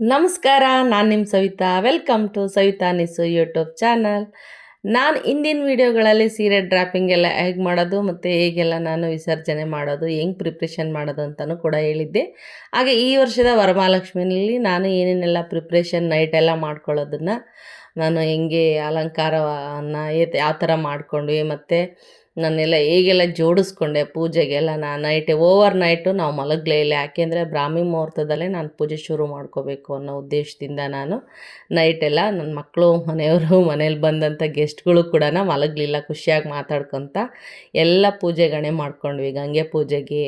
ನಮಸ್ಕಾರ, ನಾನು ನಿಮ್ಮ Savitha. Welcome to Savitha Nisu YouTube channel ನಾನು ಇಂದಿನ ವೀಡಿಯೋಗಳಲ್ಲಿ ಸೀರೆ ಡ್ರಾಪಿಂಗ್ ಎಲ್ಲ ಹೇಗೆ ಮಾಡೋದು ಮತ್ತು ಹೇಗೆಲ್ಲ ನಾನು ವಿಸರ್ಜನೆ ಮಾಡೋದು, ಹೆಂಗೆ ಪ್ರಿಪ್ರೇಷನ್ ಮಾಡೋದು ಅಂತಲೂ ಕೂಡ ಹೇಳಿದ್ದೆ. ಹಾಗೆ ಈ ವರ್ಷದ ವರಮಹಾಲಕ್ಷ್ಮಿನಲ್ಲಿ ನಾನು ಏನೇನೆಲ್ಲ ಪ್ರಿಪ್ರೇಷನ್ ಎಲ್ಲ ಮಾಡ್ಕೊಳ್ಳೋದನ್ನು, ನಾನು ಹೆಂಗೆ ಅಲಂಕಾರವನ್ನು ಯಾವ ಥರ ಮಾಡಿಕೊಂಡ್ವಿ ಮತ್ತು ನಾನೆಲ್ಲ ಹೇಗೆಲ್ಲ ಜೋಡಿಸ್ಕೊಂಡೆ ಪೂಜೆಗೆಲ್ಲ ನಾನು ನೈಟ್ ಓವರ್ ನೈಟು ನಾವು ಮಲಗಲೇ ಇಲ್ಲ. ಯಾಕೆಂದರೆ ಬ್ರಾಹ್ಮಿ ಮುಹೂರ್ತದಲ್ಲೇ ನಾನು ಪೂಜೆ ಶುರು ಮಾಡ್ಕೋಬೇಕು ಅನ್ನೋ ಉದ್ದೇಶದಿಂದ ನಾನು ನೈಟೆಲ್ಲ ನನ್ನ ಮಕ್ಕಳು ಮನೆಯವರು, ಮನೇಲಿ ಬಂದಂಥ ಗೆಸ್ಟ್ಗಳು ಕೂಡ ಮಲಗಲಿಲ್ಲ. ಖುಷಿಯಾಗಿ ಮಾತಾಡ್ಕೊತ ಎಲ್ಲ ಪೂಜೆಗಣೆ ಮಾಡ್ಕೊಂಡ್ವಿ. ಗಂಗೆ ಪೂಜೆಗೆ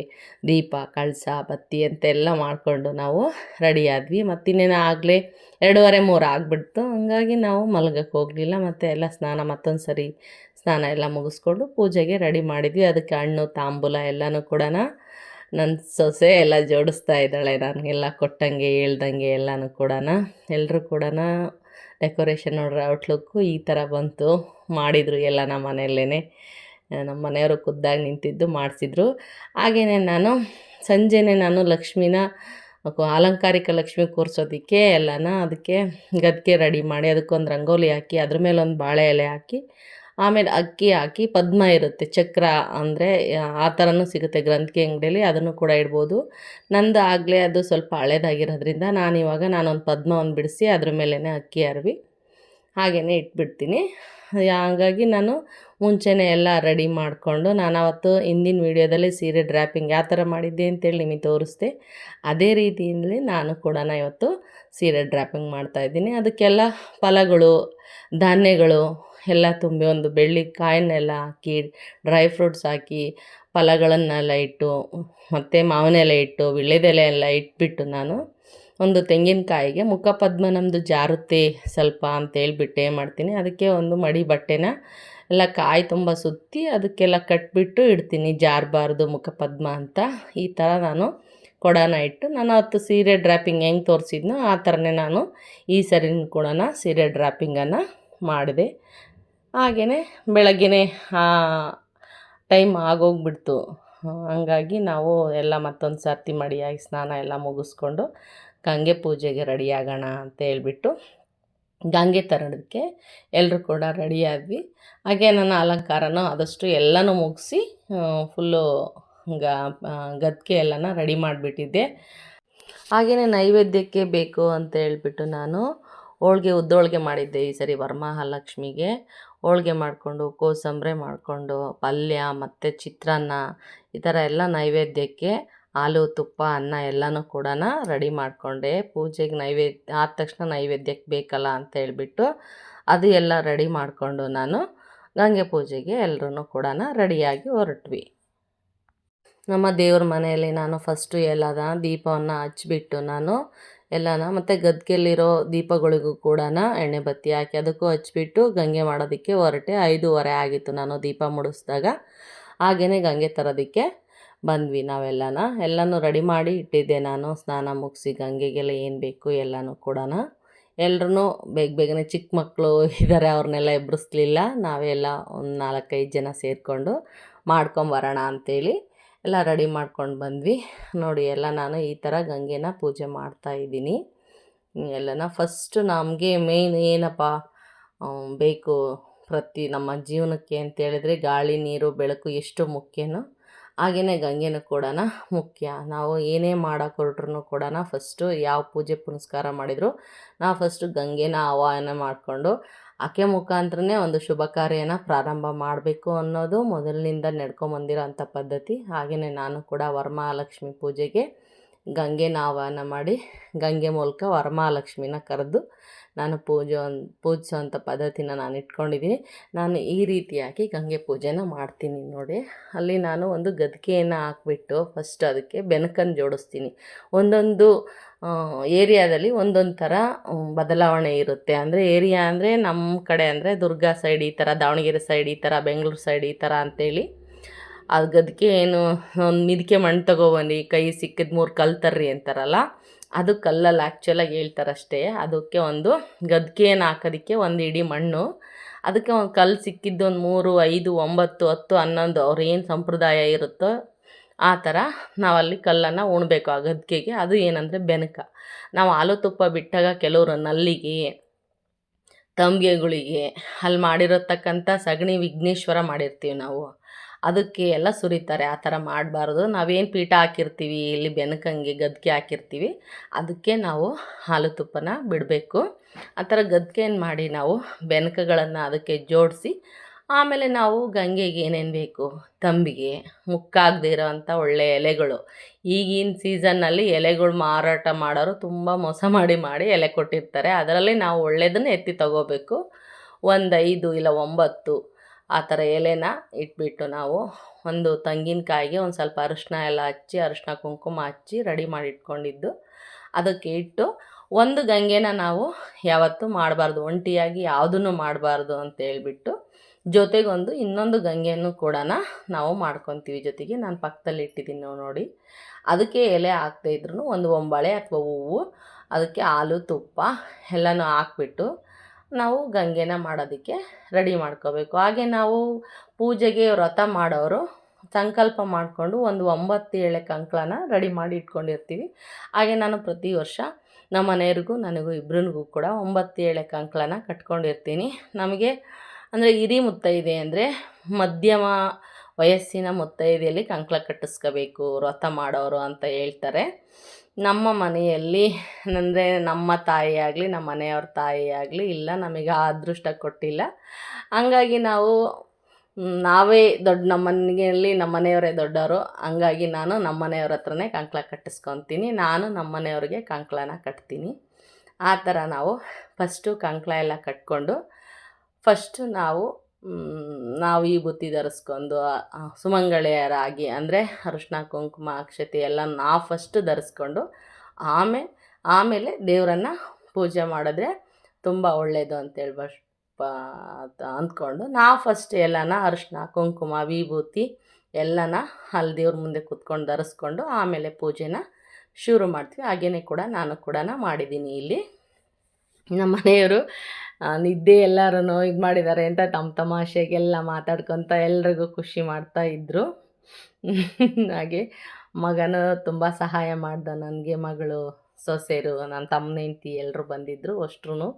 ದೀಪ, ಕಳಸ, ಬತ್ತಿ ಅಂತೆಲ್ಲ ಮಾಡಿಕೊಂಡು ನಾವು ರೆಡಿ ಆದ್ವಿ. ಮತ್ತಿನ್ನೇನು ಆಗಲೇ ಎರಡೂವರೆ ಮೂರು ಆಗಿಬಿಡ್ತು. ಹಂಗಾಗಿ ನಾವು ಮಲಗಕ್ಕೆ ಹೋಗಲಿಲ್ಲ. ಮತ್ತು ಎಲ್ಲ ಸ್ನಾನ ಮತ್ತೊಂದು ಸರಿ ಸ್ನಾನ ಎಲ್ಲ ಮುಗಿಸ್ಕೊಂಡು ಪೂಜೆಗೆ ರೆಡಿ ಮಾಡಿದ್ವಿ. ಅದಕ್ಕೆ ಹಣ್ಣು, ತಾಂಬೂಲ ಎಲ್ಲನೂ ಕೂಡ ನನ್ನ ಸೊಸೆ ಎಲ್ಲ ಜೋಡಿಸ್ತಾ ಇದ್ದಾಳೆ. ನನಗೆಲ್ಲ ಕೊಟ್ಟಂಗೆ, ಹೇಳ್ದಂಗೆ ಎಲ್ಲನೂ ಕೂಡ ಎಲ್ಲರೂ ಕೂಡ ಡೆಕೋರೇಷನ್ ನೋಡ್ರೆ ಔಟ್ಲುಕ್ಕು ಈ ಥರ ಬಂತು. ಮಾಡಿದರು ಎಲ್ಲ ನಮ್ಮ ಮನೆಯಲ್ಲೇ ನಮ್ಮ ಮನೆಯವರು ಖುದ್ದಾಗಿ ನಿಂತಿದ್ದು ಮಾಡಿಸಿದ್ರು. ಹಾಗೆಯೇ ನಾನು ಸಂಜೆನೇ ನಾನು ಲಕ್ಷ್ಮಿನ ಅಲಂಕಾರಿಕ ಲಕ್ಷ್ಮಿ ಕೂರಿಸೋದಕ್ಕೆ ಎಲ್ಲನ ಅದಕ್ಕೆ ಗದ್ಗೆ ರೆಡಿ ಮಾಡಿ, ಅದಕ್ಕೊಂದು ರಂಗೋಲಿ ಹಾಕಿ, ಅದ್ರ ಮೇಲೆ ಒಂದು ಬಾಳೆ ಎಲೆ ಹಾಕಿ ಆಮೇಲೆ ಅಕ್ಕಿ ಹಾಕಿ ಪದ್ಮ ಇರುತ್ತೆ, ಚಕ್ರ ಅಂದರೆ, ಆ ಥರನೂ ಸಿಗುತ್ತೆ ಗ್ರಂಥಿ ಅಂಗಡಿಯಲ್ಲಿ ಅದನ್ನು ಕೂಡ ಇಡ್ಬೋದು. ನಂದು ಆಗಲೇ ಅದು ಸ್ವಲ್ಪ ಹಳೇದಾಗಿರೋದ್ರಿಂದ ನಾನು ಇವಾಗ ನಾನೊಂದು ಪದ್ಮವನ್ನು ಬಿಡಿಸಿ ಅದ್ರ ಮೇಲೇ ಅಕ್ಕಿ ಅರವಿ ಹಾಗೆಯೇ ಇಟ್ಬಿಡ್ತೀನಿ. ಹಾಗಾಗಿ ನಾನು ಮುಂಚೆನೇ ಎಲ್ಲ ರೆಡಿ ಮಾಡಿಕೊಂಡು, ನಾನು ಅವತ್ತು ಹಿಂದಿನ ವೀಡಿಯೋದಲ್ಲಿ ಸೀರೆ ಡ್ರ್ಯಾಪಿಂಗ್ ಯಾವ ಥರ ಮಾಡಿದ್ದೆ ಅಂತೇಳಿ ನಿಮಗೆ ತೋರಿಸ್ದೆ. ಅದೇ ರೀತಿಯಲ್ಲಿ ನಾನು ಕೂಡ ಇವತ್ತು ಸೀರೆ ಡ್ರ್ಯಾಪಿಂಗ್ ಮಾಡ್ತಾಯಿದ್ದೀನಿ ಅದಕ್ಕೆಲ್ಲ ಫಲಗಳು, ಧಾನ್ಯಗಳು ಎಲ್ಲ ತುಂಬಿ ಒಂದು ಬೆಳ್ಳಿ ಕಾಯನ್ನೆಲ್ಲ ಹಾಕಿ ಡ್ರೈ ಫ್ರೂಟ್ಸ್ ಹಾಕಿ, ಫಲಗಳನ್ನೆಲ್ಲ ಇಟ್ಟು, ಮತ್ತು ಮಾವಿನ ಎಲೆ ಇಟ್ಟು ವೀಳ್ಯದೆಲೆ ಎಲ್ಲ ಇಟ್ಬಿಟ್ಟು ನಾನು ಒಂದು ತೆಂಗಿನಕಾಯಿಗೆ ಮುಖಪದ್ಮ ನಮ್ಮದು ಜಾರುತ್ತೆ ಸ್ವಲ್ಪ ಅಂತ ಹೇಳ್ಬಿಟ್ಟು ಮಾಡ್ತೀನಿ, ಅದಕ್ಕೆ ಒಂದು ಮಡಿ ಬಟ್ಟೆನ ಎಲ್ಲ ಕಾಯಿ ತುಂಬ ಸುತ್ತಿ ಅದಕ್ಕೆಲ್ಲ ಕಟ್ಬಿಟ್ಟು ಇಡ್ತೀನಿ, ಜಾರಬಾರ್ದು ಮುಖಪದ್ಮ ಅಂತ. ಈ ಥರ ನಾನು ಕೊಡನ ಇಟ್ಟು, ನಾನು ಅವತ್ತು ಸೀರೆ ಡ್ರಾಪಿಂಗ್ ಹೆಂಗೆ ತೋರಿಸಿದ್ನೋ ಆ ಥರನೇ ನಾನು ಈ ಸರಿನ ಕೂಡ ಸೀರೆ ಡ್ರಾಪಿಂಗನ್ನು ಮಾಡಿದೆ. ಹಾಗೆಯೇ ಬೆಳಗ್ಗೆನೇ ಟೈಮ್ ಆಗೋಗ್ಬಿಡ್ತು. ಹಂಗಾಗಿ ನಾವು ಎಲ್ಲ ಮತ್ತೊಂದು ಸರ್ತಿ ಮಡಿಯಾಗಿ ಸ್ನಾನ ಎಲ್ಲ ಮುಗಿಸ್ಕೊಂಡು ಗಂಗೆ ಪೂಜೆಗೆ ರೆಡಿಯಾಗೋಣ ಅಂತ ಹೇಳ್ಬಿಟ್ಟು ಗಂಗೆ ತರೋದಕ್ಕೆ ಎಲ್ಲರೂ ಕೂಡ ರೆಡಿಯಾದ್ವಿ ಹಾಗೆ ನನ್ನ ಅಲಂಕಾರನೂ ಆದಷ್ಟು ಎಲ್ಲನೂ ಮುಗಿಸಿ ಫುಲ್ಲು ಗ ಗದ್ಗೆ ಎಲ್ಲನ ರೆಡಿ ಮಾಡಿಬಿಟ್ಟಿದ್ದೆ. ಹಾಗೆಯೇ ನೈವೇದ್ಯಕ್ಕೆ ಬೇಕು ಅಂತ ಹೇಳ್ಬಿಟ್ಟು ನಾನು ಹೋಳ್ಗೆ ಉದ್ದೋಳ್ಗೆ ಮಾಡಿದ್ದೆ ಈ ಸರಿ ವರಮಹಾಲಕ್ಷ್ಮಿಗೆ. ಹೋಳ್ಗೆ ಮಾಡಿಕೊಂಡು, ಕೋಸಂಬರಿ ಮಾಡಿಕೊಂಡು, ಪಲ್ಯ ಮತ್ತು ಚಿತ್ರಾನ್ನ ಈ ಥರ ಎಲ್ಲ ನೈವೇದ್ಯಕ್ಕೆ ಹಾಲು, ತುಪ್ಪ, ಅನ್ನ ಎಲ್ಲನೂ ಕೂಡ ರೆಡಿ ಮಾಡಿಕೊಂಡೆ. ಪೂಜೆಗೆ ನೈವೇದ್ಯ ಆದ ತಕ್ಷಣ ನೈವೇದ್ಯಕ್ಕೆ ಬೇಕಲ್ಲ ಅಂತ ಹೇಳಿಬಿಟ್ಟು ಅದು ಎಲ್ಲ ರೆಡಿ ಮಾಡಿಕೊಂಡು ನಾನು ಗಂಗೆ ಪೂಜೆಗೆ ಎಲ್ಲರೂ ಕೂಡ ರೆಡಿಯಾಗಿ ಹೊರಟ್ವಿ. ನಮ್ಮ ದೇವ್ರ ಮನೆಯಲ್ಲಿ ನಾನು ಫಸ್ಟು ಎಲ್ಲದ ದೀಪವನ್ನು ಹಚ್ಚಿಬಿಟ್ಟು ನಾನು ಎಲ್ಲನ, ಮತ್ತು ಗದ್ಗೆಯಲ್ಲಿರೋ ದೀಪಗಳಿಗೂ ಕೂಡ ಎಣ್ಣೆ ಬತ್ತಿ ಹಾಕಿ ಅದಕ್ಕೂ ಹಚ್ಚಿಬಿಟ್ಟು ಗಂಗೆ ಮಾಡೋದಕ್ಕೆ ಹೊರಟೆ ಐದೂವರೆ ಆಗಿತ್ತು ನಾನು ದೀಪ ಮುಡಿಸ್ದಾಗ. ಹಾಗೆಯೇ ಗಂಗೆ ತರೋದಕ್ಕೆ ಬಂದ್ವಿ ನಾವೆಲ್ಲನ. ಎಲ್ಲನೂ ರೆಡಿ ಮಾಡಿ ಇಟ್ಟಿದ್ದೆ ನಾನು. ಸ್ನಾನ ಮುಗಿಸಿ ಗಂಗೆಗೆಲ್ಲ ಏನು ಬೇಕು ಎಲ್ಲನೂ ಕೂಡ ಎಲ್ಲರೂ ಬೇಗ ಬೇಗನೆ ಚಿಕ್ಕ ಮಕ್ಕಳು ಇದ್ದಾರೆ ಅವ್ರನ್ನೆಲ್ಲ ಎಬ್ಬರಿಸ್ಲಿಲ್ಲ ನಾವೆಲ್ಲ ಒಂದು ನಾಲ್ಕೈದು ಜನ ಸೇರಿಕೊಂಡು ಮಾಡ್ಕೊಂಬರೋಣ ಅಂಥೇಳಿ ಎಲ್ಲ ರೆಡಿ ಮಾಡ್ಕೊಂಡು ಬಂದ್ವಿ. ನೋಡಿ, ಎಲ್ಲ ನಾನು ಈ ಥರ ಗಂಗೆನ ಪೂಜೆ ಮಾಡ್ತಾ ಇದ್ದೀನಿ. ಎಲ್ಲನ ಫಸ್ಟು ನಮಗೆ ಮೇನ್ ಏನಪ್ಪ ಬೇಕು ಪ್ರತಿ ನಮ್ಮ ಜೀವನಕ್ಕೆ ಅಂತೇಳಿದರೆ ಗಾಳಿ, ನೀರು, ಬೆಳಕು ಎಷ್ಟು ಮುಖ್ಯನೋ ಹಾಗೆಯೇ ಗಂಗೆನೂ ಕೂಡ ಮುಖ್ಯ. ನಾವು ಏನೇ ಮಾಡೋಕೆ ಹೊರಟ್ರು ಕೂಡ ಫಸ್ಟು ಯಾವ ಪೂಜೆ ಪುನಸ್ಕಾರ ಮಾಡಿದರೂ ನಾವು ಫಸ್ಟು ಗಂಗೆನ ಆವಾಹನ ಮಾಡಿಕೊಂಡು ಆಕೆ ಮುಖಾಂತರನೇ ಒಂದು ಶುಭ ಕಾರ್ಯನ ಪ್ರಾರಂಭ ಮಾಡಬೇಕು ಅನ್ನೋದು ಮೊದಲಿನಿಂದ ನಡ್ಕೊಂಬಂದಿರೋ ಅಂಥ ಪದ್ಧತಿ. ಹಾಗೆಯೇ ನಾನು ಕೂಡ ವರಮಹಾಲಕ್ಷ್ಮಿ ಪೂಜೆಗೆ ಗಂಗೆನ ಆಹ್ವಾನ ಮಾಡಿ ಗಂಗೆ ಮೂಲಕ ವರಮಹಾಲಕ್ಷ್ಮಿನ ಕರೆದು ನಾನು ಪೂಜೆ ಪೂಜಿಸೋವಂಥ ಪದ್ಧತಿನ ನಾನು ಇಟ್ಕೊಂಡಿದ್ದೀನಿ. ನಾನು ಈ ರೀತಿಯಾಗಿ ಗಂಗೆ ಪೂಜೆನ ಮಾಡ್ತೀನಿ ನೋಡಿ. ಅಲ್ಲಿ ನಾನು ಒಂದು ಗದ್ಗೆಯನ್ನು ಹಾಕ್ಬಿಟ್ಟು ಫಸ್ಟ್ ಅದಕ್ಕೆ ಬೆನಕನ್ನು ಜೋಡಿಸ್ತೀನಿ. ಒಂದೊಂದು ಏರಿಯಾದಲ್ಲಿ ಒಂದೊಂದು ಥರ ಬದಲಾವಣೆ ಇರುತ್ತೆ. ಅಂದರೆ ಏರಿಯಾ ಅಂದರೆ ನಮ್ಮ ಕಡೆ ಅಂದರೆ ದುರ್ಗಾ ಸೈಡ್ ಈ ಥರ, ದಾವಣಗೆರೆ ಸೈಡ್ ಈ ಥರ, ಬೆಂಗಳೂರು ಸೈಡ್ ಈ ಥರ ಅಂತೇಳಿ ಅದು ಗದ್ಗೆ ಏನು ಒಂದು ಮಿದಿಕೆ ಮಣ್ಣು ತಗೊಬನ್ನಿ ಕೈ ಸಿಕ್ಕಿದ ಮೂರು ಕಲ್ತರ್ರಿ ಅಂತಾರಲ್ಲ. ಅದು ಕಲ್ಲಲ್ಲಿ ಆ್ಯಕ್ಚುಲಾಗಿ ಹೇಳ್ತಾರಷ್ಟೇ. ಅದಕ್ಕೆ ಒಂದು ಗದ್ಗೆಯನ್ನು ಹಾಕೋದಕ್ಕೆ ಒಂದು ಇಡೀ ಮಣ್ಣು. ಅದಕ್ಕೆ ಒಂದು ಕಲ್ಲು ಸಿಕ್ಕಿದ್ದು ಒಂದು ಮೂರು, ಐದು, ಒಂಬತ್ತು, ಹತ್ತು, ಹನ್ನೊಂದು ಅವ್ರು ಸಂಪ್ರದಾಯ ಇರುತ್ತೋ ಆ ಥರ ನಾವಲ್ಲಿ ಕಲ್ಲನ್ನು ಉಣ್ಬೇಕು ಆ ಗದ್ಗೆಗೆ. ಅದು ಏನಂದರೆ ಬೆನಕ. ನಾವು ಹಾಲು ತುಪ್ಪ ಬಿಟ್ಟಾಗ ಕೆಲವರು ನಲ್ಲಿಗೆ, ತಂಬಿಗೆಗಳಿಗೆ ಅಲ್ಲಿ ಮಾಡಿರತಕ್ಕಂಥ ಸಗಣಿ ವಿಘ್ನೇಶ್ವರ ಮಾಡಿರ್ತೀವಿ ನಾವು. ಅದಕ್ಕೆ ಎಲ್ಲ ಸುರಿತಾರೆ, ಆ ಥರ ಮಾಡಬಾರ್ದು. ನಾವೇನು ಪೀಠ ಹಾಕಿರ್ತೀವಿ, ಇಲ್ಲಿ ಬೆನಕಂಗೆ ಗದ್ಗೆ ಹಾಕಿರ್ತೀವಿ, ಅದಕ್ಕೆ ನಾವು ಹಾಲು ತುಪ್ಪನ ಬಿಡಬೇಕು. ಆ ಥರ ಗದ್ಗೆಯನ್ನು ಮಾಡಿ ನಾವು ಬೆನಕಗಳನ್ನು ಅದಕ್ಕೆ ಜೋಡಿಸಿ, ಆಮೇಲೆ ನಾವು ಗಂಗೆಗೆ ಏನೇನು ಬೇಕು, ತಂಬಿಗೆ ಮುಕ್ಕಾಗದೇ ಇರೋವಂಥ ಒಳ್ಳೆಯ ಎಲೆಗಳು. ಈಗಿನ ಸೀಸನ್ನಲ್ಲಿ ಎಲೆಗಳು ಮಾರಾಟ ಮಾಡೋರು ತುಂಬ ಮೋಸ ಮಾಡಿ ಮಾಡಿ ಎಲೆ ಕೊಟ್ಟಿರ್ತಾರೆ. ಅದರಲ್ಲಿ ನಾವು ಒಳ್ಳೆಯದನ್ನು ಎತ್ತಿ ತಗೋಬೇಕು. ಒಂದು ಐದು ಇಲ್ಲ ಒಂಬತ್ತು ಆ ಥರ ಎಲೆನ ಇಟ್ಬಿಟ್ಟು ನಾವು ಒಂದು ತೆಂಗಿನಕಾಯಿಗೆ ಒಂದು ಸ್ವಲ್ಪ ಅರಿಶಿನ ಎಲ್ಲ ಹಚ್ಚಿ ಅರಿಶಿನ ಕುಂಕುಮ ಹಚ್ಚಿ ರೆಡಿ ಮಾಡಿ ಇಟ್ಕೊಂಡಿದ್ದು. ಅದಕ್ಕೆ ಇಟ್ಟು ಒಂದು ಗಂಗೆನ ನಾವು ಯಾವತ್ತೂ ಮಾಡಬಾರ್ದು, ಒಂಟಿಯಾಗಿ ಯಾವುದನ್ನು ಮಾಡಬಾರ್ದು ಅಂತ ಹೇಳ್ಬಿಟ್ಟು ಜೊತೆಗೊಂದು ಇನ್ನೊಂದು ಗಂಗೆಯನ್ನು ಕೂಡ ನಾವು ಮಾಡ್ಕೊತೀವಿ ಜೊತೆಗೆ. ನಾನು ಪಕ್ಕದಲ್ಲಿ ಇಟ್ಟಿದ್ದೀನಿ ನಾವು ನೋಡಿ. ಅದಕ್ಕೆ ಎಲೆ ಹಾಕ್ದೇ ಇದ್ರೂ ಒಂದು ಒಂಬಳೆ ಅಥವಾ ಹೂವು, ಅದಕ್ಕೆ ಹಾಲು, ತುಪ್ಪ ಎಲ್ಲನೂ ಹಾಕ್ಬಿಟ್ಟು ನಾವು ಗಂಗೆನ ಮಾಡೋದಕ್ಕೆ ರೆಡಿ ಮಾಡ್ಕೋಬೇಕು. ಹಾಗೆ ನಾವು ಪೂಜೆಗೆ ವ್ರತ ಮಾಡೋರು ಸಂಕಲ್ಪ ಮಾಡಿಕೊಂಡು ಒಂದು ಒಂಬತ್ತು ಎಳೆ ಕಂಕಳನ ರೆಡಿ ಮಾಡಿ ಇಟ್ಕೊಂಡಿರ್ತೀವಿ. ಹಾಗೆ ನಾನು ಪ್ರತಿ ವರ್ಷ ನಮ್ಮ ಮನೆಯವ್ರಿಗೂ ನನಗೂ ಇಬ್ಬರಿಗೂ ಕೂಡ ಒಂಬತ್ತು ಎಳೆ ಕಂಕಳನ ಕಟ್ಕೊಂಡಿರ್ತೀನಿ. ನಮಗೆ ಅಂದರೆ ಹಿರಿ ಮುತ್ತೈದೆ ಅಂದರೆ ಮಧ್ಯಮ ವಯಸ್ಸಿನ ಮುತ್ತೈದೆಯಲ್ಲಿ ಕಂಕಳ ಕಟ್ಟಿಸ್ಕೋಬೇಕು, ವ್ರತ ಮಾಡೋರು ಅಂತ ಹೇಳ್ತಾರೆ. ನಮ್ಮ ಮನೆಯಲ್ಲಿ, ಅಂದರೆ ನಮ್ಮ ತಾಯಿ ಆಗಲಿ, ನಮ್ಮ ಮನೆಯವ್ರ ತಾಯಿ ಆಗಲಿ, ಇಲ್ಲ ನಮಗೆ ಆ ಅದೃಷ್ಟ ಕೊಟ್ಟಿಲ್ಲ. ಹಂಗಾಗಿ ನಾವು ನಾವೇ ದೊಡ್ಡ ನಮ್ಮ ಮನೆಯಲ್ಲಿ ನಮ್ಮ ಮನೆಯವರೇ ದೊಡ್ಡವರು ಹಂಗಾಗಿ ನಾನು ನಮ್ಮ ಮನೆಯವ್ರ ಹತ್ರನೇ ಕಂಕಳ ಕಟ್ಟಿಸ್ಕೊತೀನಿ. ನಾನು ನಮ್ಮ ಮನೆಯವ್ರಿಗೆ ಕಂಕಳನ ಕಟ್ತೀನಿ. ಆ ಥರ ನಾವು ಫಸ್ಟು ಕಂಕಳ ಎಲ್ಲ ಕಟ್ಕೊಂಡು ಫಸ್ಟು ನಾವು ನಾವು ಈ ಬುತ್ತಿ ಧರಿಸ್ಕೊಂಡು ಸುಮಂಗಳೆಯರಾಗಿ, ಅಂದರೆ ಅರಿಶಿನ ಕುಂಕುಮ, ಅಕ್ಷತೆ ಎಲ್ಲ ನಾ ಫಸ್ಟ್ ಧರಿಸ್ಕೊಂಡು, ಆಮೇ, ಆಮೇಲೆ ದೇವರನ್ನು ಪೂಜೆ ಮಾಡಿದ್ರೆ ತುಂಬ ಒಳ್ಳೆಯದು ಅಂತೇಳಿ ಬಸ್, ಪ ಅಂದ್ಕೊಂಡು, ನಾ ಫಸ್ಟ್ ಎಲ್ಲನ ಅರಿಶಿನ ಕುಂಕುಮ, ವಿಭೂತಿ ಎಲ್ಲನ ಅಲ್ಲಿ ದೇವ್ರ ಮುಂದೆ ಕೂತ್ಕೊಂಡು ಧರಿಸ್ಕೊಂಡು, ಆಮೇಲೆ ಪೂಜೆನ ಶುರು ಮಾಡ್ತೀವಿ. ಹಾಗೇ ಕೂಡ ನಾನು ಕೂಡ ಮಾಡಿದ್ದೀನಿ ಇಲ್ಲಿ. ನಮ್ಮ ಮನೆಯವರು ನಿದ್ದೆ ಎಲ್ಲರೂ ಇದು ಮಾಡಿದ್ದಾರೆ ಅಂತ ತಮ್ಮ ತಮಾಷೆಗೆಲ್ಲ ಮಾತಾಡ್ಕೊತ ಎಲ್ರಿಗೂ ಖುಷಿ ಮಾಡ್ತಾ ಇದ್ದರು ಹಾಗೆ ಮಗನು ತುಂಬ ಸಹಾಯ ಮಾಡ್ದ ನನಗೆ, ಮಗಳು ಸೊಸೆರು ನನ್ನ ತಮ್ಮನ ಹೆಂಡ್ತಿ ಎಲ್ಲರೂ ಬಂದಿದ್ದರು ಅಷ್ಟ್ರು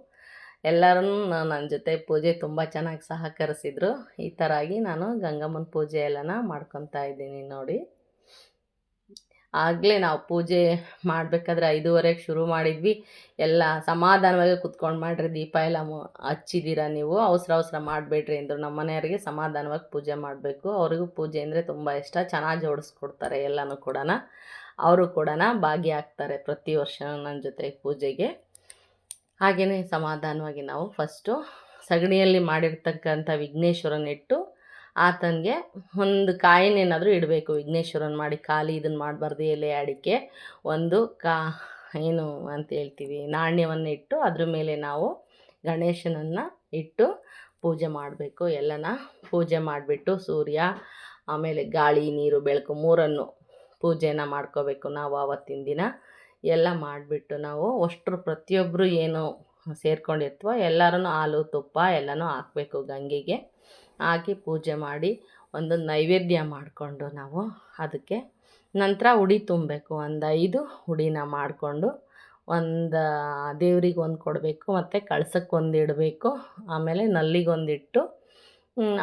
ಎಲ್ಲರೂ ನನ್ನ ಜೊತೆ ಪೂಜೆ ತುಂಬ ಚೆನ್ನಾಗಿ ಸಹಕರಿಸಿದ್ರು. ಈ ಥರ ಆಗಿ ನಾನು ಗಂಗಮ್ಮನ ಪೂಜೆ ಎಲ್ಲನ ಮಾಡ್ಕೊತಾ ಇದ್ದೀನಿ ನೋಡಿ. ಆಗಲೇ ನಾವು ಪೂಜೆ ಮಾಡಬೇಕಾದ್ರೆ ಐದೂವರೆಗೆ ಶುರು ಮಾಡಿದ್ವಿ. ಎಲ್ಲ ಸಮಾಧಾನವಾಗಿ ಕುತ್ಕೊಂಡು ಮಾಡಿರಿ, ದೀಪ ಎಲ್ಲ ಹಚ್ಚಿದ್ದೀರ ನೀವು. ಅವಸರ ಅವಸರ ಮಾಡಬೇಡ್ರಿ ಅಂದರು. ನಮ್ಮ ಮನೆಯವರಿಗೆ ಸಮಾಧಾನವಾಗಿ ಪೂಜೆ ಮಾಡಬೇಕು. ಅವ್ರಿಗೂ ಪೂಜೆ ಅಂದರೆ ತುಂಬ ಇಷ್ಟ. ಚೆನ್ನಾಗಿ ಜೋಡಿಸ್ಕೊಡ್ತಾರೆ ಎಲ್ಲನೂ ಕೂಡ ಅವರು ಕೂಡ ಭಾಗಿಯಾಗ್ತಾರೆ ಪ್ರತಿ ವರ್ಷ ನನ್ನ ಜೊತೆ ಪೂಜೆಗೆ. ಹಾಗೆಯೇ ಸಮಾಧಾನವಾಗಿ ನಾವು ಫಸ್ಟು ಸಗಣಿಯಲ್ಲಿ ಮಾಡಿರ್ತಕ್ಕಂಥ ವಿಘ್ನೇಶ್ವರನ ಇಟ್ಟು ಆತನಿಗೆ ಒಂದು ಕಾಯಿನೇನಾದರೂ ಇಡಬೇಕು. ವಿಘ್ನೇಶ್ವರನ ಮಾಡಿ ಖಾಲಿ ಇದನ್ನು ಮಾಡಬಾರ್ದು ಎಲೆ ಅಡಿಕೆ. ಒಂದು ಕಾ, ಏನು ಅಂತ ಹೇಳ್ತೀವಿ, ನಾಣ್ಯವನ್ನು ಇಟ್ಟು ಅದ್ರ ಮೇಲೆ ನಾವು ಗಣೇಶನನ್ನು ಇಟ್ಟು ಪೂಜೆ ಮಾಡಬೇಕು. ಎಲ್ಲನ ಪೂಜೆ ಮಾಡಿಬಿಟ್ಟು ಸೂರ್ಯ, ಆಮೇಲೆ ಗಾಳಿ, ನೀರು, ಬೆಳಕು ಮೂರನ್ನು ಪೂಜೆನ ಮಾಡ್ಕೋಬೇಕು ನಾವು ಆವತ್ತಿನ ದಿನ. ಎಲ್ಲ ಮಾಡಿಬಿಟ್ಟು ನಾವು ಅಷ್ಟ್ರು ಪ್ರತಿಯೊಬ್ಬರು ಏನು ಸೇರ್ಕೊಂಡಿರ್ತೀವೋ ಎಲ್ಲರೂ ಹಾಲು, ತುಪ್ಪ ಎಲ್ಲನೂ ಹಾಕಬೇಕು ಗಂಗೆಗೆ. ಹಾಕಿ ಪೂಜೆ ಮಾಡಿ ಒಂದು ನೈವೇದ್ಯ ಮಾಡಿಕೊಂಡು ನಾವು ಅದಕ್ಕೆ ನಂತರ ಉಡಿ ತುಂಬಬೇಕು. ಒಂದು ಐದು ಉಡಿನ ಮಾಡಿಕೊಂಡು ಒಂದು ದೇವ್ರಿಗೆ ಒಂದು ಕೊಡಬೇಕು ಮತ್ತು ಕಳ್ಸಕ್ಕೆ ಒಂದು ಇಡಬೇಕು. ಆಮೇಲೆ ನಲ್ಲಿಗೆ ಒಂದು ಇಟ್ಟು ಹ್ಮ್,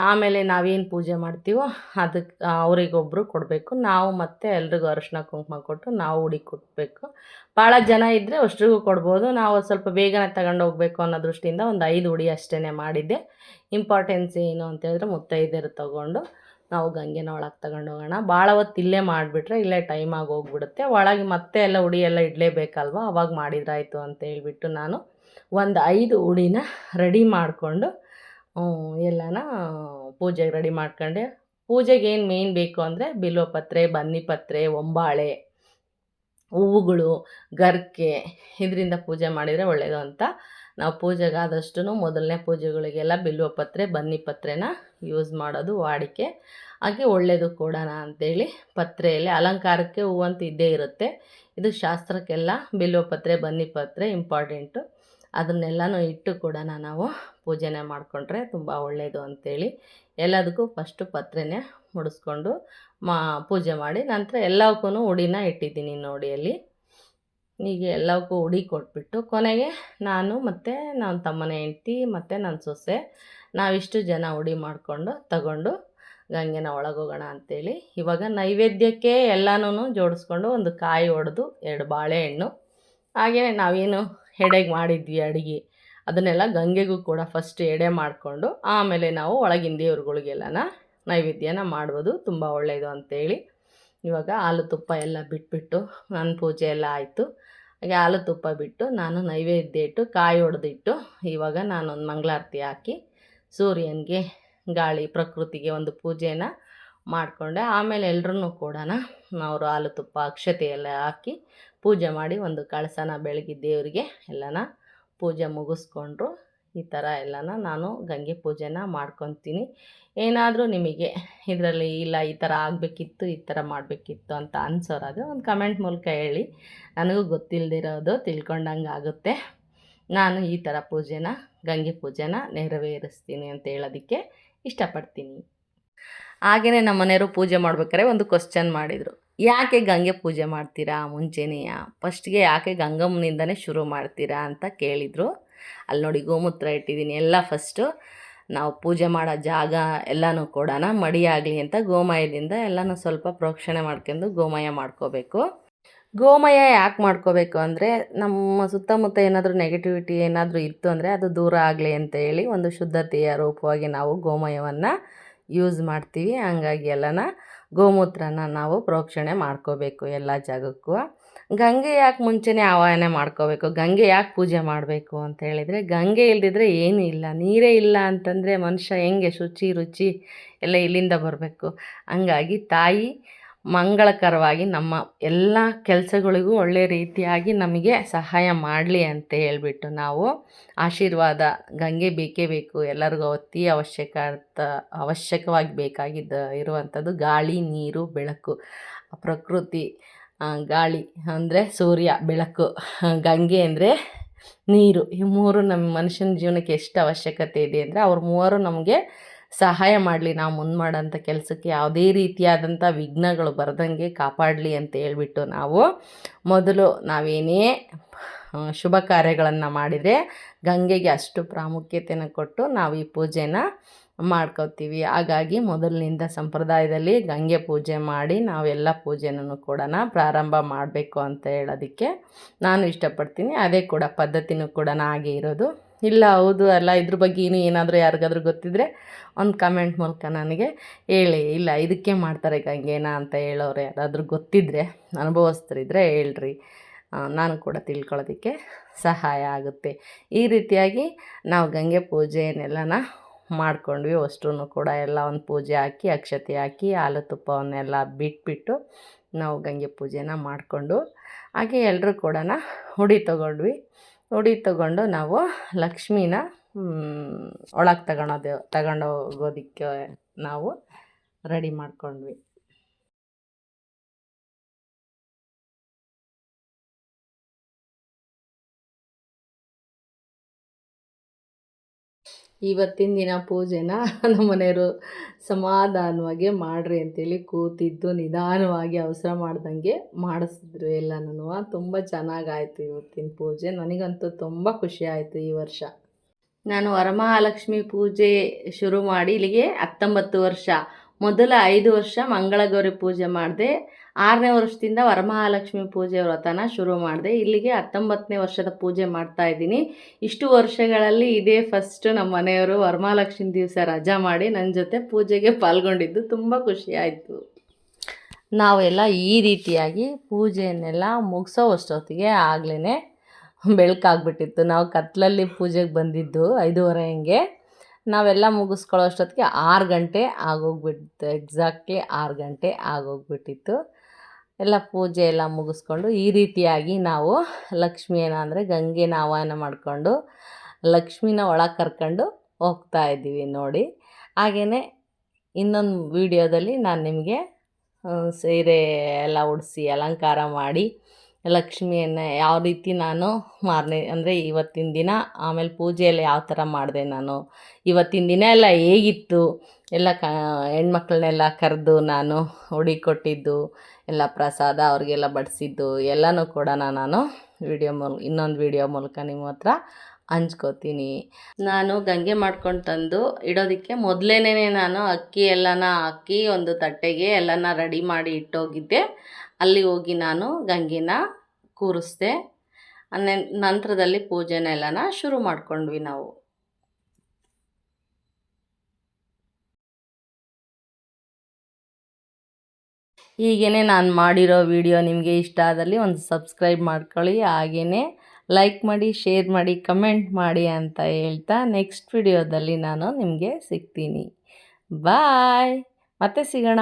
ಆಮೇಲೆ ನಾವೇನು ಪೂಜೆ ಮಾಡ್ತೀವೋ ಅದಕ್ಕೆ ಅವರಿಗೊಬ್ಬರು ಕೊಡಬೇಕು. ನಾವು ಮತ್ತೆ ಎಲ್ರಿಗೂ ಅರಿಶಿನ ಕುಂಕುಮ ಕೊಟ್ಟು ನಾವು ಉಡಿ ಕೊಡಬೇಕು. ಭಾಳ ಜನ ಇದ್ದರೆ ಅಷ್ಟ್ರಿಗೂ ಕೊಡ್ಬೋದು. ನಾವು ಸ್ವಲ್ಪ ಬೇಗನೆ ತಗೊಂಡು ಹೋಗ್ಬೇಕು ಅನ್ನೋ ದೃಷ್ಟಿಯಿಂದ ಒಂದು ಐದು ಉಡಿ ಅಷ್ಟೇ ಮಾಡಿದ್ದೆ. ಇಂಪಾರ್ಟೆನ್ಸ್ ಏನು ಅಂತ ಹೇಳಿದ್ರೆ ಮುತ್ತೈದೆರು ತಗೊಂಡು ನಾವು ಗಂಗೆನ ಒಳಗೆ ತಗೊಂಡು ಹೋಗೋಣ. ಭಾಳ ಹೊತ್ತು ಇಲ್ಲೇ ಮಾಡಿಬಿಟ್ರೆ ಇಲ್ಲೇ ಟೈಮ್ ಆಗಿ ಹೋಗ್ಬಿಡುತ್ತೆ. ಒಳಗೆ ಮತ್ತೆ ಎಲ್ಲ ಉಡಿ ಎಲ್ಲ ಇಡಲೇಬೇಕಲ್ವ? ಅವಾಗ ಮಾಡಿದ್ರಾಯಿತು ಅಂತ ಹೇಳಿಬಿಟ್ಟು ನಾನು ಒಂದು ಐದು ಉಡಿನ ರೆಡಿ ಮಾಡಿಕೊಂಡು ಎಲ್ಲನ ಪೂಜೆಗೆ ರೆಡಿ ಮಾಡ್ಕೊಂಡೆ. ಪೂಜೆಗೆ ಏನು ಮೇಯ್ನ್ ಬೇಕು ಅಂದರೆ ಬಿಲ್ವಪತ್ರೆ ಬನ್ನಿಪತ್ರೆ ಒಂಬಾಳೆ, ಹೂವುಗಳು, ಗರ್ಕೆ ಇದರಿಂದ ಪೂಜೆ ಮಾಡಿದರೆ ಒಳ್ಳೆಯದು ಅಂತ. ನಾವು ಪೂಜೆಗೆ ಆದಷ್ಟು ಮೊದಲನೇ ಪೂಜೆಗಳಿಗೆಲ್ಲ ಬಿಲ್ವಪತ್ರೆ ಬನ್ನಿಪತ್ರೆನ ಯೂಸ್ ಮಾಡೋದು ವಾಡಿಕೆ. ಹಾಗೆ ಒಳ್ಳೆಯದು ಕೂಡ ಅಂತೇಳಿ ಪತ್ರೆಯಲ್ಲಿ ಅಲಂಕಾರಕ್ಕೆ ಹೂವಂತೂ ಇದ್ದೇ ಇರುತ್ತೆ. ಇದು ಶಾಸ್ತ್ರಕ್ಕೆಲ್ಲ ಬಿಲ್ವಪತ್ರೆ ಬನ್ನಿಪತ್ರೆ ಇಂಪಾರ್ಟೆಂಟು ಅದನ್ನೆಲ್ಲನೂ ಇಟ್ಟು ಕೂಡ ನಾವು ಪೂಜೆನ ಮಾಡಿಕೊಂಡ್ರೆ ತುಂಬ ಒಳ್ಳೆಯದು ಅಂಥೇಳಿ ಎಲ್ಲದಕ್ಕೂ ಫಸ್ಟು ಪತ್ರೆನೇ ಮುಡಿಸ್ಕೊಂಡು ಮಾ, ಪೂಜೆ ಮಾಡಿ ನಂತರ ಎಲ್ಲವಕ್ಕೂ ಉಡಿನ ಇಟ್ಟಿದ್ದೀನಿ ನೋಡಿ ಅಲ್ಲಿ. ಹೀಗೆ ಎಲ್ಲವಕ್ಕೂ ಉಡಿ ಕೊಟ್ಬಿಟ್ಟು ಕೊನೆಗೆ ನಾನು ಮತ್ತು ನನ್ನ ತಮ್ಮನ ಹೆಂಡ್ತಿ ಮತ್ತು ನನ್ನ ಸೊಸೆ ನಾವಿಷ್ಟು ಜನ ಉಡಿ ಮಾಡಿಕೊಂಡು ತಗೊಂಡು ಗಂಗೆನ ಒಳಗೋಗೋಣ ಅಂತೇಳಿ ಇವಾಗ ನೈವೇದ್ಯಕ್ಕೆ ಎಲ್ಲನೂ ಜೋಡಿಸ್ಕೊಂಡು ಒಂದು ಕಾಯಿ ಒಡೆದು ಎರಡು ಬಾಳೆಹಣ್ಣು. ಹಾಗೆ ನಾವೇನು ಎಡೆಗೆ ಮಾಡಿದ್ವಿ ಅಡುಗೆ. ಅದನ್ನೆಲ್ಲ ಗಂಗೆಗೂ ಕೂಡ ಫಸ್ಟ್ ಎಡೆ ಮಾಡಿಕೊಂಡು, ಆಮೇಲೆ ನಾವು ಒಳಗಿನ ದೇವ್ರುಗಳಿಗೆಲ್ಲನ ನೈವೇದ್ಯನ ಮಾಡ್ಬೋದು. ತುಂಬ ಒಳ್ಳೆಯದು ಅಂತೇಳಿ. ಇವಾಗ ಹಾಲು ತುಪ್ಪ ಎಲ್ಲ ಬಿಟ್ಬಿಟ್ಟು ನನ್ನ ಪೂಜೆ ಎಲ್ಲ ಆಯಿತು. ಹಾಗೆ ಹಾಲು ತುಪ್ಪ ಬಿಟ್ಟು ನಾನು ನೈವೇದ್ಯ ಇಟ್ಟು, ಕಾಯಿ ಹೊಡೆದಿಟ್ಟು ಇವಾಗ ನಾನೊಂದು ಮಂಗಳಾರತಿ ಹಾಕಿ ಸೂರ್ಯನಿಗೆ ಗಾಳಿ, ಪ್ರಕೃತಿಗೆ ಒಂದು ಪೂಜೆನ ಮಾಡಿಕೊಂಡೆ. ಆಮೇಲೆ ಎಲ್ಲರೂ ಕೂಡ ಅವರು ಹಾಲು ತುಪ್ಪ, ಅಕ್ಷತೆ ಎಲ್ಲ ಹಾಕಿ ಪೂಜೆ ಮಾಡಿ ಒಂದು ಕಳಸನ ಬೆಳಗ್ಗೆ ದೇವರಿಗೆ ಎಲ್ಲನ ಪೂಜೆ ಮುಗಿಸ್ಕೊಂಡ್ರು. ಈ ಥರ ಎಲ್ಲನ ನಾನು ಗಂಗೆ ಪೂಜೆನ ಮಾಡ್ಕೊತೀನಿ. ಏನಾದರೂ ನಿಮಗೆ ಇದರಲ್ಲಿ ಇಲ್ಲ, ಈ ಥರ ಆಗಬೇಕಿತ್ತು, ಈ ಥರ ಮಾಡಬೇಕಿತ್ತು ಅಂತ ಅನ್ಸೋರಾದರೆ ಒಂದು ಕಮೆಂಟ್ ಮೂಲಕ ಹೇಳಿ. ನನಗೂ ಗೊತ್ತಿಲ್ಲದಿರೋದು ತಿಳ್ಕೊಂಡಂಗೆ ಆಗುತ್ತೆ. ನಾನು ಈ ಥರ ಪೂಜೆನ, ಗಂಗೆ ಪೂಜೆನ ನೆರವೇರಿಸ್ತೀನಿ ಅಂತ ಹೇಳೋದಕ್ಕೆ ಇಷ್ಟಪಡ್ತೀನಿ. ಹಾಗೆಯೇ ನಮ್ಮ ಮನೆಯವರು ಪೂಜೆ ಮಾಡ್ಬೇಕಾದ್ರೆ ಒಂದು ಕ್ವಶನ್ ಮಾಡಿದರು. ಯಾಕೆ ಗಂಗೆ ಪೂಜೆ ಮಾಡ್ತೀರಾ ಮುಂಚೆನೆಯ? ಫಸ್ಟ್ಗೆ ಯಾಕೆ ಗಂಗಮ್ಮನಿಂದನೇ ಶುರು ಮಾಡ್ತೀರಾ ಅಂತ ಕೇಳಿದರು. ಅಲ್ಲಿ ನೋಡಿ ಗೋಮೂತ್ರ ಇಟ್ಟಿದ್ದೀನಿ. ಎಲ್ಲ ಫಸ್ಟು ನಾವು ಪೂಜೆ ಮಾಡೋ ಜಾಗ ಎಲ್ಲನೂ ಕೊಡೋಣ ಮಡಿಯಾಗಲಿ ಅಂತ ಗೋಮಯದಿಂದ ಎಲ್ಲನೂ ಸ್ವಲ್ಪ ಪ್ರೋಕ್ಷಣೆ ಮಾಡ್ಕೊಂಡು ಗೋಮಯ ಮಾಡ್ಕೋಬೇಕು. ಗೋಮಯ ಯಾಕೆ ಮಾಡ್ಕೋಬೇಕು ಅಂದರೆ ನಮ್ಮ ಸುತ್ತಮುತ್ತ ಏನಾದರೂ ನೆಗೆಟಿವಿಟಿ ಏನಾದರೂ ಇತ್ತು ಅಂದರೆ ಅದು ದೂರ ಆಗಲಿ ಅಂತ ಹೇಳಿ ಒಂದು ಶುದ್ಧತೆಯ ರೂಪವಾಗಿ ನಾವು ಗೋಮಯವನ್ನು ಯೂಸ್ ಮಾಡ್ತೀವಿ. ಹಂಗಾಗಿ ಎಲ್ಲನ ಗೋಮೂತ್ರನ ನಾವು ಪ್ರೋಕ್ಷಣೆ ಮಾಡ್ಕೋಬೇಕು ಎಲ್ಲ ಜಾಗಕ್ಕೂ. ಗಂಗೆ ಯಾಕೆ ಮುಂಚೆನೇ ಆವಾಹನೆ ಮಾಡ್ಕೋಬೇಕು? ಗಂಗೆ ಯಾಕೆ ಪೂಜೆ ಮಾಡಬೇಕು ಅಂತ ಹೇಳಿದರೆ, ಗಂಗೆ ಇಲ್ದಿದ್ರೆ ಏನೂ ಇಲ್ಲ. ನೀರೇ ಇಲ್ಲ ಅಂತಂದರೆ ಮನುಷ್ಯ ಹೆಂಗೆ ಶುಚಿ ರುಚಿ ಎಲ್ಲ ಇಲ್ಲಿಂದ ಬರಬೇಕು? ಹಂಗಾಗಿ ತಾಯಿ ಮಂಗಳಕರವಾಗಿ ನಮ್ಮ ಎಲ್ಲ ಕೆಲಸಗಳಿಗೂ ಒಳ್ಳೆಯ ರೀತಿಯಾಗಿ ನಮಗೆ ಸಹಾಯ ಮಾಡಲಿ ಅಂತ ಹೇಳಿಬಿಟ್ಟು ನಾವು ಆಶೀರ್ವಾದ, ಗಂಗೆ ಬೇಕೇ ಬೇಕು, ಎಲ್ಲರಿಗೂ ಅತಿ ಅವಶ್ಯಕ ಅವಶ್ಯಕವಾಗಿ ಬೇಕಾಗಿದ್ದ ಇರುವಂಥದ್ದು ಗಾಳಿ, ನೀರು, ಬೆಳಕು, ಪ್ರಕೃತಿ ಗಾಳಿ ಅಂದರೆ ಸೂರ್ಯ, ಬೆಳಕು, ಗಂಗೆ ಅಂದರೆ ನೀರು. ಈ ಮೂರು ನಮ್ಮ ಮನುಷ್ಯನ ಜೀವನಕ್ಕೆ ಎಷ್ಟು ಅವಶ್ಯಕತೆ ಇದೆ ಅಂದರೆ ಅವ್ರ ಮೂವರು ನಮಗೆ ಸಹಾಯ ಮಾಡಲಿ ನಾವು ಮುಂದೆ ಮಾಡೋಂಥ ಕೆಲಸಕ್ಕೆ ಯಾವುದೇ ರೀತಿಯಾದಂಥ ವಿಘ್ನಗಳು ಬರದಂಗೆ ಕಾಪಾಡಲಿ ಅಂತ ಹೇಳ್ಬಿಟ್ಟು ನಾವು ಮೊದಲು ನಾವೇನೇ ಶುಭ ಕಾರ್ಯಗಳನ್ನು ಮಾಡಿದರೆ ಗಂಗೆಗೆ ಅಷ್ಟು ಪ್ರಾಮುಖ್ಯತೆಯನ್ನು ಕೊಟ್ಟು ನಾವು ಈ ಪೂಜೆನ ಮಾಡ್ಕೋತೀವಿ. ಹಾಗಾಗಿ ಮೊದಲಿನಿಂದ ಸಂಪ್ರದಾಯದಲ್ಲಿ ಗಂಗೆ ಪೂಜೆ ಮಾಡಿ ನಾವೆಲ್ಲ ಪೂಜೆನೂ ಕೂಡ ಪ್ರಾರಂಭ ಮಾಡಬೇಕು ಅಂತ ಹೇಳೋದಕ್ಕೆ ನಾನು ಇಷ್ಟಪಡ್ತೀನಿ. ಅದೇ ಕೂಡ ಪದ್ಧತಿನೂ ಕೂಡ ಹಾಗೆ ಇರೋದು. ಇಲ್ಲ, ಹೌದು, ಅಲ್ಲ, ಇದ್ರ ಬಗ್ಗೆ ಇನ್ನೂ ಏನಾದರೂ ಯಾರಿಗಾದ್ರೂ ಗೊತ್ತಿದ್ದರೆ ಒಂದು ಕಮೆಂಟ್ ಮೂಲಕ ನನಗೆ ಹೇಳಿ. ಇಲ್ಲ, ಇದಕ್ಕೆ ಮಾಡ್ತಾರೆ ಗಂಗೆನ ಅಂತ ಹೇಳೋರು ಯಾರಾದರೂ ಗೊತ್ತಿದ್ದರೆ ಅನುಭವಸ್ಥರಿದ್ದರೆ ಹೇಳ್ರಿ. ನಾನು ಕೂಡ ತಿಳ್ಕೊಳ್ಳೋದಕ್ಕೆ ಸಹಾಯ ಆಗುತ್ತೆ. ಈ ರೀತಿಯಾಗಿ ನಾವು ಗಂಗೆ ಪೂಜೆಯನ್ನೆಲ್ಲನ ಮಾಡ್ಕೊಂಡ್ವಿ. ಅಷ್ಟೂ ಕೂಡ ಎಲ್ಲ ಒಂದು ಪೂಜೆ ಹಾಕಿ, ಅಕ್ಷತೆ ಹಾಕಿ, ಹಾಲು ತುಪ್ಪವನ್ನೆಲ್ಲ ಬಿಟ್ಬಿಟ್ಟು ನಾವು ಗಂಗೆ ಪೂಜೆನ ಮಾಡಿಕೊಂಡು ಹಾಗೆ ಎಲ್ಲರೂ ಕೂಡ ಹುಡಿ ತೊಗೊಂಡ್ವಿ. ಉಡಿ ತಗೊಂಡು ನಾವು ಲಕ್ಷ್ಮೀನ ಒಳಗೆ ತಗೊಳೋದು ತಗೊಂಡು ಹೋಗೋದಕ್ಕೆ ನಾವು ರೆಡಿ ಮಾಡ್ಕೊಂಡ್ವಿ. ಇವತ್ತಿನ ದಿನ ಪೂಜೆನ ನಮ್ಮ ಮನೆಯವರು ಸಮಾಧಾನವಾಗಿ ಮಾಡಿರಿ ಅಂತೇಳಿ ಕೂತಿದ್ದು, ನಿಧಾನವಾಗಿ ಅವಸರ ಮಾಡ್ದಂಗೆ ಮಾಡಿಸಿದ್ರು ಎಲ್ಲನೂ ತುಂಬ ಚೆನ್ನಾಗಾಯಿತು ಇವತ್ತಿನ ಪೂಜೆ. ನನಗಂತೂ ತುಂಬ ಖುಷಿ ಆಯಿತು ಈ ವರ್ಷ. ನಾನು ವರಮಹಾಲಕ್ಷ್ಮಿ ಪೂಜೆ ಶುರು ಮಾಡಿ ಇಲ್ಲಿಗೆ ಹತ್ತೊಂಬತ್ತು ವರ್ಷ. ಮೊದಲ ಐದು ವರ್ಷ ಮಂಗಳಗೌರಿ ಪೂಜೆ ಮಾಡಿದೆ. ಆರನೇ ವರ್ಷದಿಂದ ವರಮಹಾಲಕ್ಷ್ಮಿ ಪೂಜೆ ವ್ರತನ ಶುರು ಮಾಡಿದೆ. ಇಲ್ಲಿಗೆ ಹತ್ತೊಂಬತ್ತನೇ ವರ್ಷದ ಪೂಜೆ ಮಾಡ್ತಾ ಇದ್ದೀನಿ. ಇಷ್ಟು ವರ್ಷಗಳಲ್ಲಿ ಇದೇ ಫಸ್ಟ್ ನಮ್ಮ ಮನೆಯವರು ವರಮಹಾಲಕ್ಷ್ಮಿ ದಿವಸ ರಜಾ ಮಾಡಿ ನನ್ನ ಜೊತೆ ಪೂಜೆಗೆ ಪಾಲ್ಗೊಂಡಿದ್ದು. ತುಂಬ ಖುಷಿ ಆಯಿತು. ನಾವೆಲ್ಲ ಈ ರೀತಿಯಾಗಿ ಪೂಜೆಯನ್ನೆಲ್ಲ ಮುಗಿಸೋ ಅಷ್ಟೊತ್ತಿಗೆ ಆಗ್ಲೇ ಬೆಳಕಾಗ್ಬಿಟ್ಟಿತ್ತು. ನಾವು ಕತ್ತಲಲ್ಲಿ ಪೂಜೆಗೆ ಬಂದಿದ್ದು ಐದೂವರೆ ಹಂಗೆ. ನಾವೆಲ್ಲ ಮುಗಿಸ್ಕೊಳ್ಳೋ ಅಷ್ಟೊತ್ತಿಗೆ ಆರು ಗಂಟೆ ಆಗೋಗ್ಬಿಟ್ಟಿತ್ತು ಎಕ್ಸಾಕ್ಟ್ಲಿ ಆರು ಗಂಟೆ ಆಗೋಗ್ಬಿಟ್ಟಿತ್ತು. ಎಲ್ಲ ಪೂಜೆ ಎಲ್ಲ ಮುಗಿಸ್ಕೊಂಡು ಈ ರೀತಿಯಾಗಿ ನಾವು ಲಕ್ಷ್ಮಿಯನ್ನು ಅಂದರೆ ಗಂಗೆನ ಆಹ್ವಾನ ಮಾಡಿಕೊಂಡು ಲಕ್ಷ್ಮಿನ ಒಳಗೆ ಕರ್ಕೊಂಡು ಹೋಗ್ತಾ ಇದ್ದೀವಿ ನೋಡಿ. ಹಾಗೆಯೇ ಇನ್ನೊಂದು ವೀಡಿಯೋದಲ್ಲಿ ನಾನು ನಿಮಗೆ ಸೀರೆ ಎಲ್ಲ ಉಡಿಸಿ ಅಲಂಕಾರ ಮಾಡಿ ಲಕ್ಷ್ಮಿಯನ್ನು ಯಾವ ರೀತಿ ನಾನು ಮಾರನೇ, ಅಂದರೆ ಇವತ್ತಿನ ದಿನ ಆಮೇಲೆ ಪೂಜೆ ಯಾವ ಥರ ಮಾಡಿದೆ ನಾನು? ಇವತ್ತಿನ ದಿನ ಎಲ್ಲ ಹೇಗಿತ್ತು? ಎಲ್ಲ ಕ, ಹೆಣ್ಮಕ್ಳನ್ನೆಲ್ಲ ಕರೆದು ನಾನು ಉಡಿ ಕೊಟ್ಟಿದ್ದು ಎಲ್ಲ ಪ್ರಸಾದ ಅವ್ರಿಗೆಲ್ಲ ಬಡಿಸಿದ್ದು, ಎಲ್ಲನೂ ಕೂಡ ನಾನು ವಿಡಿಯೋ ಮೂಲ, ಇನ್ನೊಂದು ವಿಡಿಯೋ ಮೂಲಕ ನಿಮ್ಮ ಹತ್ರ ಹಂಚ್ಕೋತೀನಿ. ನಾನು ಗಂಗೆ ಮಾಡ್ಕೊಂಡು ತಂದು ಇಡೋದಕ್ಕೆ ಮೊದಲೇನೇ ನಾನು ಅಕ್ಕಿ ಎಲ್ಲನ ಹಾಕಿ ಒಂದು ತಟ್ಟೆಗೆ ಎಲ್ಲನ ರೆಡಿ ಮಾಡಿ ಇಟ್ಟೋಗಿದ್ದೆ. ಅಲ್ಲಿ ಹೋಗಿ ನಾನು ಗಂಗೆನ ಕೂರಿಸ್ದೆ. ನಂತರದಲ್ಲಿ ಪೂಜೆನೆಲ್ಲನ ಶುರು ಮಾಡ್ಕೊಂಡ್ವಿ ನಾವು. ಹೀಗೇ ನಾನು ಮಾಡಿರೋ ವಿಡಿಯೋ ನಿಮಗೆ ಇಷ್ಟ ಆದಲ್ಲಿ ಒಂದು ಸಬ್ಸ್ಕ್ರೈಬ್ ಮಾಡ್ಕೊಳ್ಳಿ. ಹಾಗೇ ಲೈಕ್ ಮಾಡಿ, ಶೇರ್ ಮಾಡಿ, ಕಮೆಂಟ್ ಮಾಡಿ ಅಂತ ಹೇಳ್ತಾ ನೆಕ್ಸ್ಟ್ ವಿಡಿಯೋದಲ್ಲಿ ನಾನು ನಿಮಗೆ ಸಿಗ್ತೀನಿ. ಬಾಯ್! ಮತ್ತೆ ಸಿಗೋಣ.